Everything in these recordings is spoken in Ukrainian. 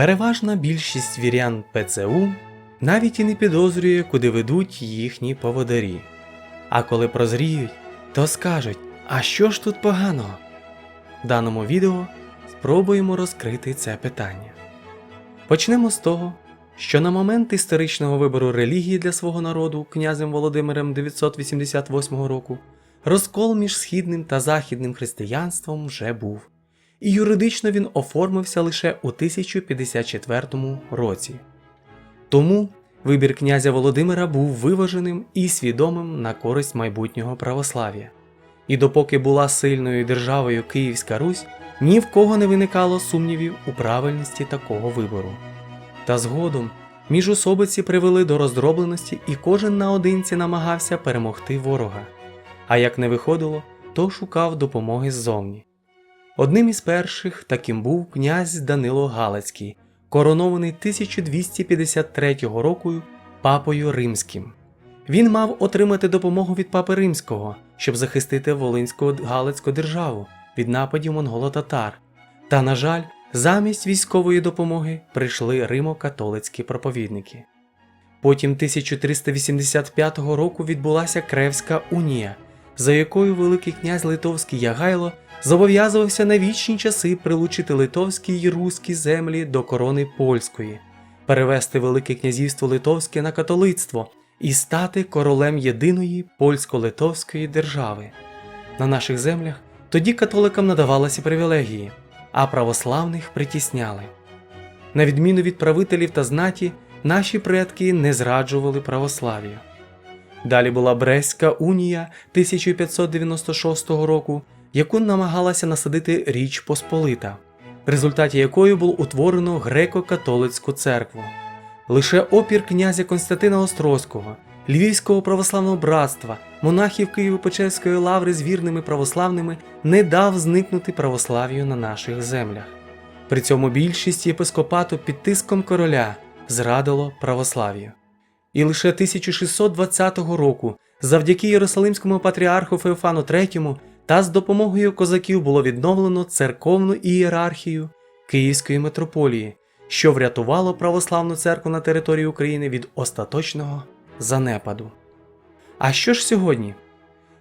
Переважна більшість вірян ПЦУ навіть і не підозрює, куди ведуть їхні поводарі. А коли прозріють, то скажуть, а що ж тут поганого? В даному відео спробуємо розкрити це питання. Почнемо з того, що на момент історичного вибору релігії для свого народу князем Володимиром 988 року розкол між східним та західним християнством вже був, і юридично він оформився лише у 1054 році. Тому вибір князя Володимира був виваженим і свідомим на користь майбутнього православ'я. І допоки була сильною державою Київська Русь, ні в кого не виникало сумнівів у правильності такого вибору. Та згодом міжусобиці привели до роздробленості, і кожен наодинці намагався перемогти ворога. А як не виходило, то шукав допомоги ззовні. Одним із перших таким був князь Данило Галицький, коронований 1253 року папою римським. Він мав отримати допомогу від папи римського, щоб захистити Волинську Галицьку державу від нападів монголо-татар. Та, на жаль, замість військової допомоги прийшли римо-католицькі проповідники. Потім 1385 року відбулася Кревська унія, за якою Великий князь Литовський Ягайло зобов'язувався на вічні часи прилучити литовські й руські землі до корони польської, перевести Велике князівство Литовське на католицтво і стати королем єдиної польсько-литовської держави. На наших землях тоді католикам надавалися привілегії, а православних притісняли. На відміну від правителів та знаті, наші предки не зраджували православ'я. Далі була Брестська унія 1596 року, яку намагалася насадити Річ Посполита, в результаті якої було утворено греко-католицьку церкву. Лише опір князя Константина Острозького, Львівського православного братства, монахів Києво-Печерської лаври з вірними православними не дав зникнути православ'ю на наших землях. При цьому більшість єпископату під тиском короля зрадило православ'ю. І лише 1620 року, завдяки Єрусалимському патріарху Феофану III та з допомогою козаків було відновлено церковну ієрархію Київської митрополії, що врятувало православну церкву на території України від остаточного занепаду. А що ж сьогодні?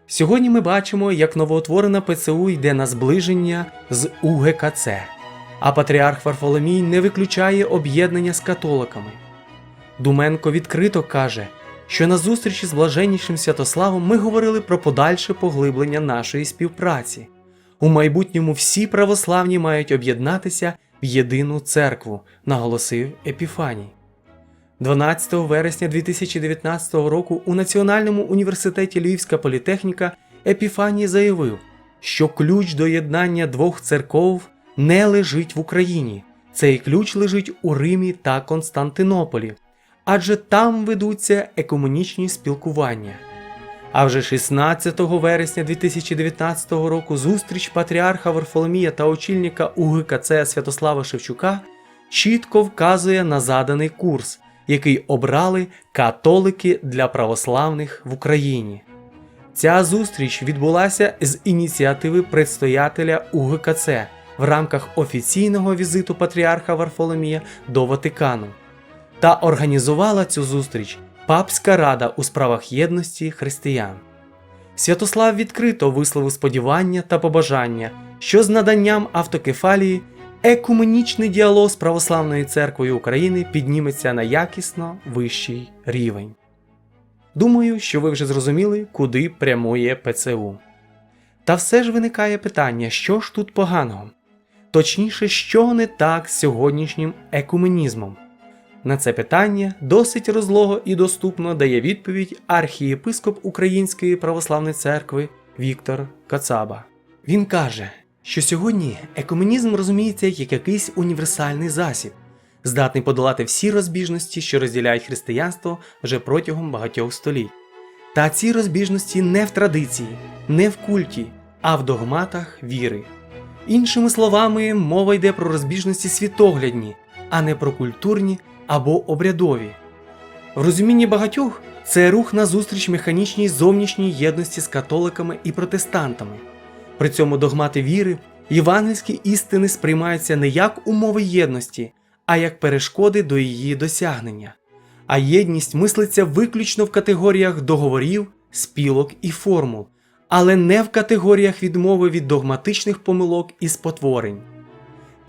Сьогодні ми бачимо, як новоутворена ПЦУ йде на зближення з УГКЦ, а патріарх Варфоломій не виключає об'єднання з католиками. Думенко відкрито каже, що на зустрічі з блаженнішим Святославом ми говорили про подальше поглиблення нашої співпраці. У майбутньому всі православні мають об'єднатися в єдину церкву, наголосив Епіфаній. 12 вересня 2019 року у Національному університеті Львівська політехніка Епіфаній заявив, що ключ до єднання двох церков не лежить в Україні. Цей ключ лежить у Римі та Константинополі, адже там ведуться екуменічні спілкування. А вже 16 вересня 2019 року зустріч патріарха Варфоломія та очільника УГКЦ Святослава Шевчука чітко вказує на заданий курс, який обрали католики для православних в Україні. Ця зустріч відбулася з ініціативи предстоятеля УГКЦ в рамках офіційного візиту патріарха Варфоломія до Ватикану та організувала цю зустріч Папська рада у справах єдності християн. Святослав відкрито висловив сподівання та побажання, що з наданням автокефалії екуменічний діалог з Православною церквою України підніметься на якісно вищий рівень. Думаю, що ви вже зрозуміли, куди прямує ПЦУ. Та все ж виникає питання, що ж тут поганого? Точніше, що не так з сьогоднішнім екуменізмом? На це питання досить розлого і доступно дає відповідь архієпископ Української православної церкви Віктор Кацаба. Він каже, що сьогодні екуменізм розуміється як якийсь універсальний засіб, здатний подолати всі розбіжності, що розділяють християнство вже протягом багатьох століть. Та ці розбіжності не в традиції, не в культі, а в догматах віри. Іншими словами, мова йде про розбіжності світоглядні, а не про культурні або обрядові. В розумінні багатьох це рух назустріч механічній зовнішній єдності з католиками і протестантами. При цьому догмати віри, євангельські істини сприймаються не як умови єдності, а як перешкоди до її досягнення. А єдність мислиться виключно в категоріях договорів, спілок і формул, але не в категоріях відмови від догматичних помилок і спотворень.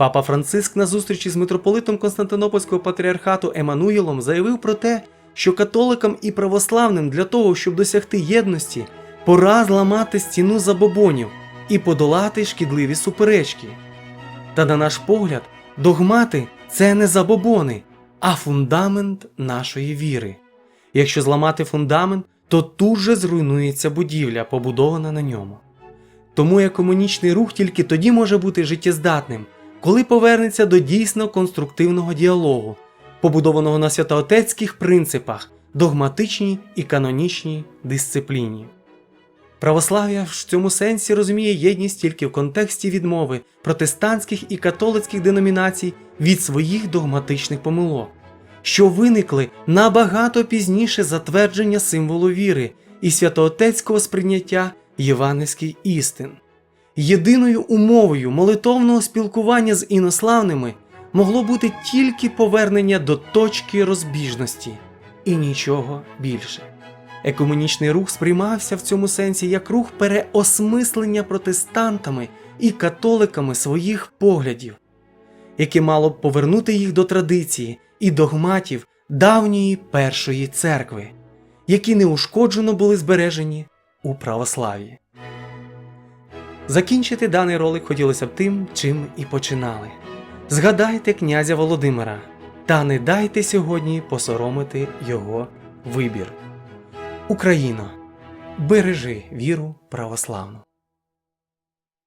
Папа Франциск на зустрічі з митрополитом Константинопольського патріархату Еммануїлом заявив про те, що католикам і православним для того, щоб досягти єдності, пора зламати стіну забобонів і подолати шкідливі суперечки. Та на наш погляд, догмати це не забобони, а фундамент нашої віри. Якщо зламати фундамент, то тут же зруйнується будівля, побудована на ньому. Тому екомунічний рух тільки тоді може бути життєздатним, коли повернеться до дійсно конструктивного діалогу, побудованого на святоотецьких принципах, догматичній і канонічній дисципліні. Православ'я в цьому сенсі розуміє єдність тільки в контексті відмови протестантських і католицьких деномінацій від своїх догматичних помилок, що виникли набагато пізніше затвердження символу віри і святоотецького сприйняття євангельських істин. Єдиною умовою молитовного спілкування з інославними могло бути тільки повернення до точки розбіжності і нічого більше. Екуменічний рух сприймався в цьому сенсі як рух переосмислення протестантами і католиками своїх поглядів, яке мало б повернути їх до традиції і догматів давньої першої церкви, які неушкоджено були збережені у православ'ї. Закінчити даний ролик хотілося б тим, чим і починали. Згадайте князя Володимира та не дайте сьогодні посоромити його вибір. Україно, бережи віру православну.